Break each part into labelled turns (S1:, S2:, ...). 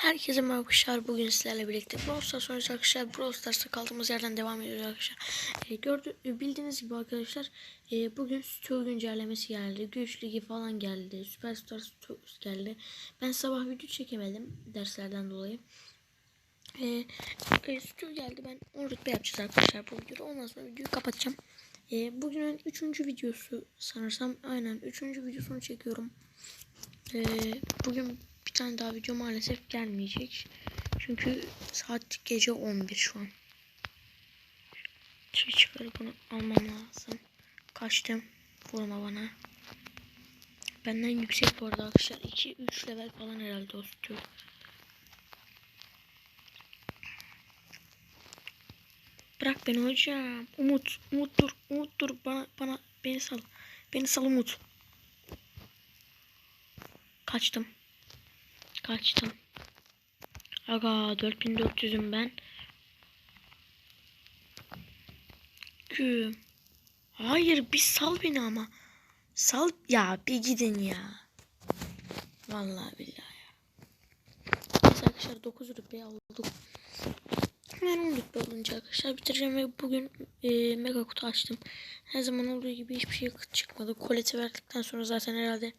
S1: Herkese merhaba arkadaşlar. Bugün sizlerle birlikte Brawl Stars oynayacağız arkadaşlar. Brawl Stars'ta kaldığımız yerden devam ediyoruz arkadaşlar. E, gördü, bildiğiniz gibi arkadaşlar e, bugün Stu güncellemesi geldi. Güç Ligi falan geldi. Superstar Stu geldi. Ben sabah video çekemedim derslerden dolayı. E, e, Stu geldi. Ben 10 rütbe yapacağız arkadaşlar bu videoda. Ondan sonra videoyu kapatacağım. E, bugünün 3. videosu sanırsam. Aynen 3. videosunu çekiyorum. E, bugün bir tane daha video maalesef gelmeyecek. Çünkü saat gece 11 şu an. Şey çıkarıp bunu almam lazım. Kaçtım. Vurma bana. Benden yüksek bu arada arkadaşlar. 2-3 level falan herhalde o sütü. Bırak beni hocam. Umut. Umut dur. Umut dur. Bana, bana beni sal. Beni sal Umut. Kaçtım. Kaçtım. Aga 4400'üm ben. Güm. Hayır bir sal beni ama. Sal ya bir gidin ya. Vallahi billahi ya. Neyse arkadaşlar 9 rütbe aldık. Hemen 10 rütbe olunca arkadaşlar bitireceğim ve bugün e, mega kutu açtım. Her zaman olduğu gibi hiçbir şey çıkmadı. Koleti verdikten sonra zaten herhalde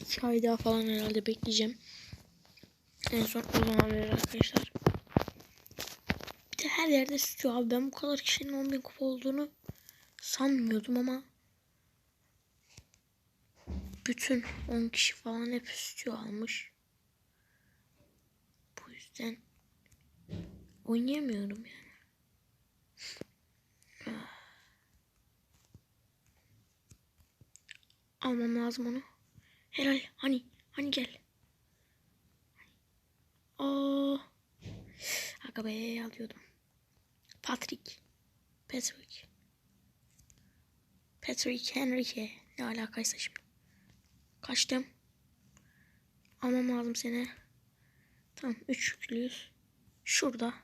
S1: 2 ay daha falan herhalde bekleyeceğim. En son o zaman verir arkadaşlar. Bir de her yerde sütüyor abi. Ben bu kadar kişinin 10.000 kupa olduğunu sanmıyordum ama bütün 10 kişi falan hep sütüyor almış. Bu yüzden oynayamıyorum yani. Ah. Almam lazım onu. Helal. Hani hani gel. Aa. Aga be alıyordum. Patrick. Patrick. Patrick Henrique. Ne alakaysa şimdi. Kaçtım. Almam lazım seni. Tamam. Üç yüklüyüz. Şurada.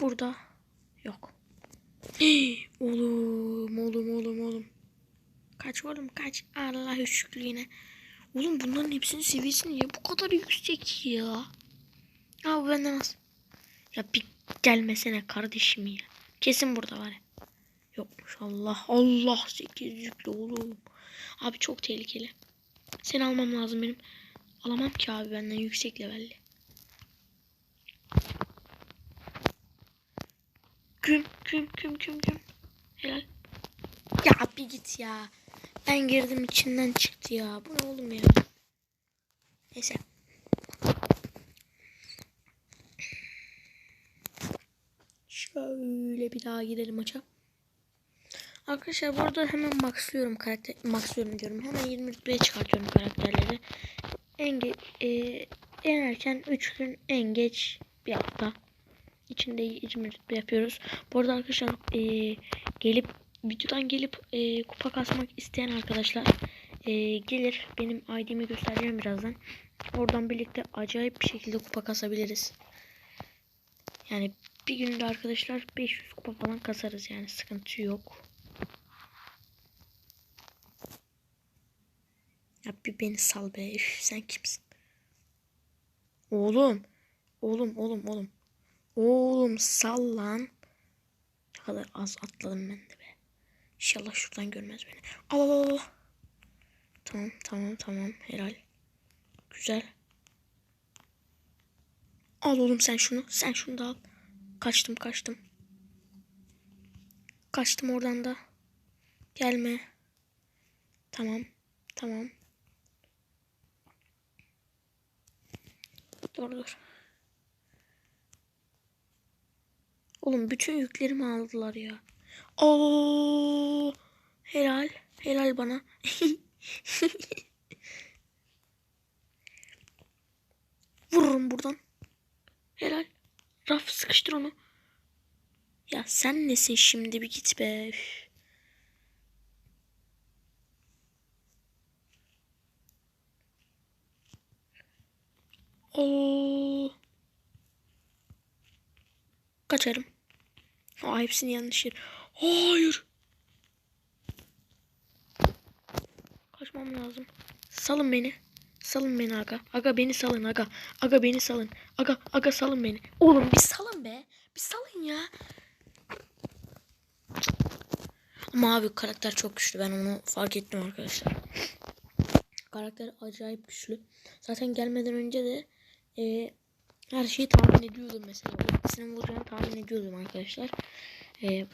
S1: Burada. Yok. Hii, oğlum oğlum oğlum oğlum. Kaç oğlum kaç. Allah şükür yine. Oğlum bunların hepsinin seviyesi niye bu kadar yüksek ya? Bu benden az. Ya bir gelmesene kardeşim ya. Kesin burada var ya. Yokmuş Allah. Allah 8 yüklü oğlum. Abi çok tehlikeli. Seni almam lazım benim. Alamam ki abi benden yüksek levelli. Küm küm küm küm küm. Helal. Ya bir git ya. Ben girdim içinden çıktı ya. Bu ne oğlum ya? Neyse. Şöyle bir daha girelim maça. Arkadaşlar burada hemen maxlıyorum karakter maxlıyorum diyorum. Hemen 20 rütbeye çıkartıyorum karakterleri. En e, en erken 3 gün en geç bir hafta içinde 20 rütbe yapıyoruz. Bu arada arkadaşlar e, gelip videodan gelip e, kupa kasmak isteyen arkadaşlar e, gelir. Benim ID'mi göstereceğim birazdan. Oradan birlikte acayip bir şekilde kupa kasabiliriz. Yani bir günde arkadaşlar 500 kupa falan kasarız yani sıkıntı yok. Ya bir beni sal be. Üf, sen kimsin? Oğlum. Oğlum oğlum oğlum. Oğlum sal lan. Ne kadar az atladım ben de be. İnşallah şuradan görmez beni. Al al al. Tamam tamam tamam helal. Güzel. Al oğlum sen şunu. Sen şunu da al. Kaçtım kaçtım. Kaçtım oradan da. Gelme. Tamam. Tamam. Dur dur. Oğlum bütün yüklerimi aldılar ya. Oo, helal. Helal bana. Vururum buradan. Helal. Raf sıkıştır onu. Ya sen nesin şimdi bir git be. Üf. Kaçarım. Aa, hepsini yanlış yer. Hayır. Kaçmam lazım. Salın beni. Salın beni aga. Aga beni salın aga. Aga beni salın. Aga aga salın beni. Oğlum bir salın be. Bir salın ya. Ama abi karakter çok güçlü. Ben onu fark ettim arkadaşlar. Karakter acayip güçlü. Zaten gelmeden önce de e, her şeyi tahmin ediyordum mesela. İkisinin vuracağını tahmin ediyordum arkadaşlar. E,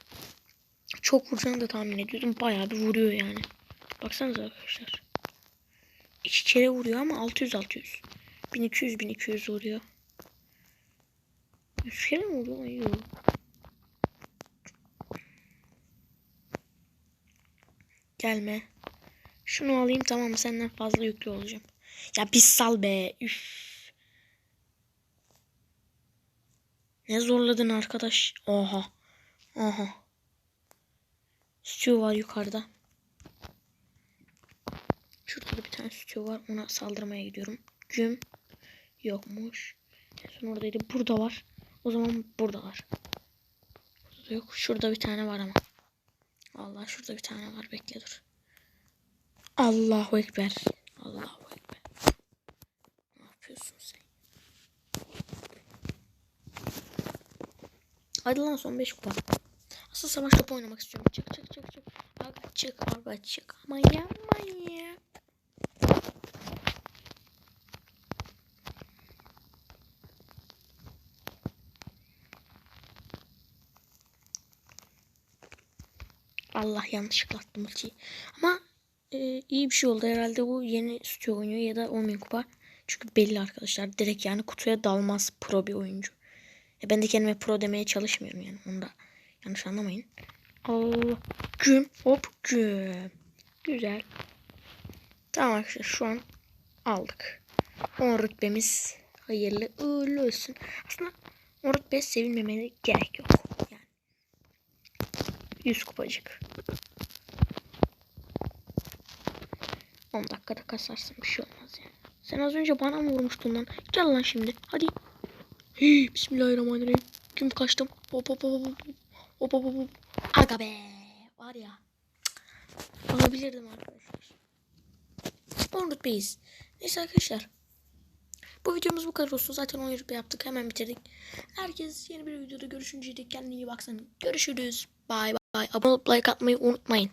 S1: çok vuracağını da tahmin ediyordum. Bayağı bir vuruyor yani. Baksanıza arkadaşlar. İki kere vuruyor ama 600 600. 1200 1200 vuruyor. Üç kere mi vuruyor? Yok. Gelme. Şunu alayım tamam? Senden fazla yüklü olacağım. Ya bir sal be. Üf. Ne zorladın arkadaş? Oha. Oha. Stüdyo var yukarıda. Şurada da bir tane stüdyo var. Ona saldırmaya gidiyorum. Güm. Yokmuş. Son oradaydı. Burada var. O zaman burada var. Burada da yok. Şurada bir tane var ama. Allah şurada bir tane var. Bekle dur. Allahu Ekber. Allahu Ekber. Ne yapıyorsun sen? Hadi lan son 5 kupa. Asıl savaş topu oynamak istiyorum. Çık çık. Çık aga çık. Ama yapma ya. Allah yanlışlıkla attım ultiyi. Ama e, iyi bir şey oldu herhalde bu yeni stüdyo oynuyor ya da 10.000 kupa. Çünkü belli arkadaşlar direkt yani kutuya dalmaz pro bir oyuncu. E, ben de kendime pro demeye çalışmıyorum yani onu da yanlış anlamayın. Allah güm hop güm. Güzel. Tamam arkadaşlar şu an aldık. 10 rütbemiz hayırlı uğurlu olsun. Aslında 10 rütbe sevinmemeye gerek yok. Yani 100 kupacık. 10 dakikada kasarsın bir şey olmaz yani. Sen az önce bana mı vurmuştun lan? Gel lan şimdi. Hadi. Hii, Bismillahirrahmanirrahim. Kim kaçtım? Hop hop hop hop. Hop hop hop. Aga be. Var ya. Alabilirdim arkadaşlar. 10 rütbeyiz. Neyse arkadaşlar. Bu videomuz bu kadar olsun. Zaten 10 rütbe yaptık. Hemen bitirdik. Herkes yeni bir videoda görüşünceye dek kendine iyi baksın. Görüşürüz. Bye bye. Abone olup like atmayı unutmayın.